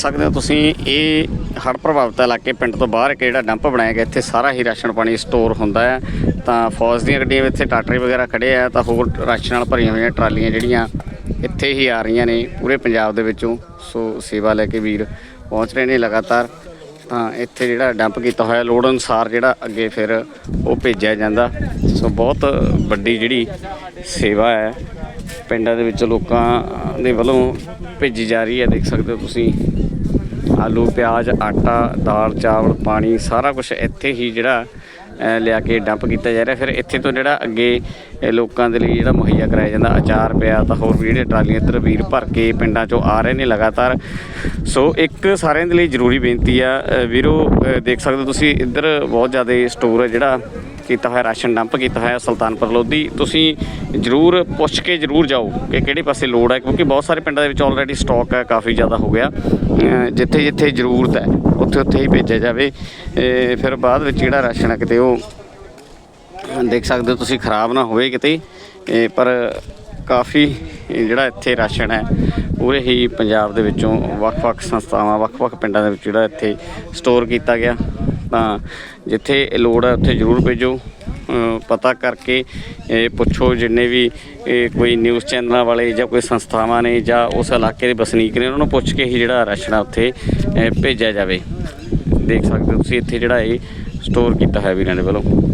ਸਕਦੇ ਹੋ ਤੁਸੀਂ, ਇਹ ਹੜ੍ਹ ਪ੍ਰਭਾਵਿਤ ਇਲਾਕੇ ਪਿੰਡ ਤੋਂ ਬਾਹਰ ਇੱਕ ਜਿਹੜਾ ਡੰਪ ਬਣਾਇਆ ਗਿਆ, ਇੱਥੇ ਸਾਰਾ ਹੀ ਰਾਸ਼ਨ ਪਾਣੀ ਸਟੋਰ ਹੁੰਦਾ ਹੈ। ਤਾਂ ਫੌਜ ਦੀਆਂ ਗੱਡੀਆਂ ਵੀ ਇੱਥੇ ਟਾਟਰੇ ਵਗੈਰਾ ਖੜੇ ਆ, ਤਾਂ ਹੋਰ ਰਾਸ਼ਨ ਨਾਲ ਭਰੀਆਂ ਹੋਈਆਂ ਟਰਾਲੀਆਂ ਜਿਹੜੀਆਂ ਇੱਥੇ ਹੀ ਆ ਰਹੀਆਂ ਨੇ ਪੂਰੇ ਪੰਜਾਬ ਦੇ ਵਿੱਚੋਂ। ਸੋ ਸੇਵਾ ਲੈ ਕੇ ਵੀਰ ਪਹੁੰਚ ਰਹੇ ਨੇ ਲਗਾਤਾਰ। ਤਾਂ ਇੱਥੇ ਜਿਹੜਾ ਡੰਪ ਕੀਤਾ ਹੋਇਆ, ਲੋੜ ਅਨੁਸਾਰ ਜਿਹੜਾ ਅੱਗੇ ਫਿਰ ਉਹ ਭੇਜਿਆ ਜਾਂਦਾ। ਸੋ ਬਹੁਤ ਵੱਡੀ ਜਿਹੜੀ ਸੇਵਾ ਹੈ, ਪਿੰਡਾਂ ਦੇ ਵਿੱਚ ਲੋਕਾਂ ਦੇ ਵੱਲੋਂ ਭੇਜੀ ਜਾ ਰਹੀ ਹੈ, ਦੇਖ ਸਕਦੇ ਹੋ ਤੁਸੀਂ। ਆਲੂ ਪਿਆਜ਼ ਆਟਾ ਦਾਲ ਚਾਵਲ ਪਾਣੀ ਸਾਰਾ ਕੁਝ ਇੱਥੇ ਹੀ ਜਿਹੜਾ ਲਿਆ ਕੇ ਡੰਪ ਕੀਤਾ ਜਾ ਰਿਹਾ। ਫਿਰ ਇੱਥੇ ਤੋਂ ਜਿਹੜਾ ਅੱਗੇ ਲੋਕਾਂ ਦੇ ਲਈ ਜਿਹੜਾ ਮੁਹੱਈਆ ਕਰਾਇਆ ਜਾਂਦਾ, ਅਚਾਰ ਪਿਆ ਤਾਂ ਹੋਰ ਵੀ ਜਿਹੜੇ ਟਰਾਲੀਆਂ ਇੱਧਰ ਵੀਰ ਭਰ ਕੇ ਪਿੰਡਾਂ ਚੋਂ ਆ ਰਹੇ ਨੇ ਲਗਾਤਾਰ। ਸੋ ਇੱਕ ਸਾਰਿਆਂ ਦੇ ਲਈ ਜ਼ਰੂਰੀ ਬੇਨਤੀ ਆ ਵੀਰੋ ਦੇਖ ਸਕਦੇ ਹੋ ਤੁਸੀਂ ਇੱਧਰ ਬਹੁਤ ਜ਼ਿਆਦਾ ਸਟੋਰ ਹੈ ਜਿਹੜਾ ਕੀਤਾ ਹੋਇਆ, ਰਾਸ਼ਨ ਡੰਪ ਕੀਤਾ ਹੋਇਆ ਸੁਲਤਾਨਪੁਰ ਲੋਧੀ। ਤੁਸੀਂ ਜਰੂਰ ਪੁੱਛ ਕੇ ਜਰੂਰ ਜਾਓ ਕਿ ਕਿਹੜੇ ਪਾਸੇ ਲੋੜ ਹੈ ਕਿਉਂਕਿ ਬਹੁਤ ਸਾਰੇ ਪਿੰਡਾਂ ਦੇ ਵਿੱਚ ਆਲਰੇਡੀ ਸਟਾਕ ਹੈ ਕਾਫੀ ਜ਼ਿਆਦਾ ਹੋ ਗਿਆ। ਜਿੱਥੇ ਜਿੱਥੇ ਜ਼ਰੂਰਤ ਹੈ ਉੱਥੇ ਉੱਥੇ ਹੀ ਭੇਜਿਆ ਜਾਵੇ। ਫਿਰ ਬਾਅਦ ਵਿੱਚ ਜਿਹੜਾ ਰਾਸ਼ਨ ਹੈ ਕਿਤੇ ਉਹ ਦੇਖ ਸਕਦੇ ਹੋ ਤੁਸੀਂ ਖਰਾਬ ਨਾ ਹੋਵੇ ਕਿਤੇ। ਪਰ ਕਾਫੀ ਜਿਹੜਾ ਇੱਥੇ ਰਾਸ਼ਨ ਹੈ, ਪੂਰੇ ਹੀ ਪੰਜਾਬ ਦੇ ਵਿੱਚੋਂ ਵੱਖ-ਵੱਖ ਸੰਸਥਾਵਾਂ, ਵੱਖ-ਵੱਖ ਪਿੰਡਾਂ ਦੇ ਵਿੱਚ ਜਿਹੜਾ ਇੱਥੇ ਸਟੋਰ ਕੀਤਾ ਗਿਆ। ਤਾਂ ਜਿੱਥੇ ਲੋੜ ਹੈ, ਉੱਥੇ ਜ਼ਰੂਰ ਭੇਜੋ। ਪਤਾ ਕਰਕੇ ਇਹ ਪੁੱਛੋ, ਜਿੰਨੇ ਵੀ ਇਹ ਕੋਈ ਨਿਊਜ਼ ਚੈਨਲਾਂ ਵਾਲੇ ਜਾਂ ਕੋਈ ਸੰਸਥਾਵਾਂ ਨੇ ਜਾਂ ਉਸ ਇਲਾਕੇ ਦੇ ਵਸਨੀਕ ਨੇ, ਉਹਨਾਂ ਨੂੰ ਪੁੱਛ ਕੇ ਹੀ ਜਿਹੜਾ ਰਾਸ਼ਨ ਆ ਉੱਥੇ ਭੇਜਿਆ ਜਾਵੇ। ਦੇਖ ਸਕਦੇ ਹੋ ਤੁਸੀਂ ਇੱਥੇ ਜਿਹੜਾ ਇਹ ਸਟੋਰ ਕੀਤਾ ਹੈ ਵੀਰਾਂ ਦੇ ਵੱਲੋਂ।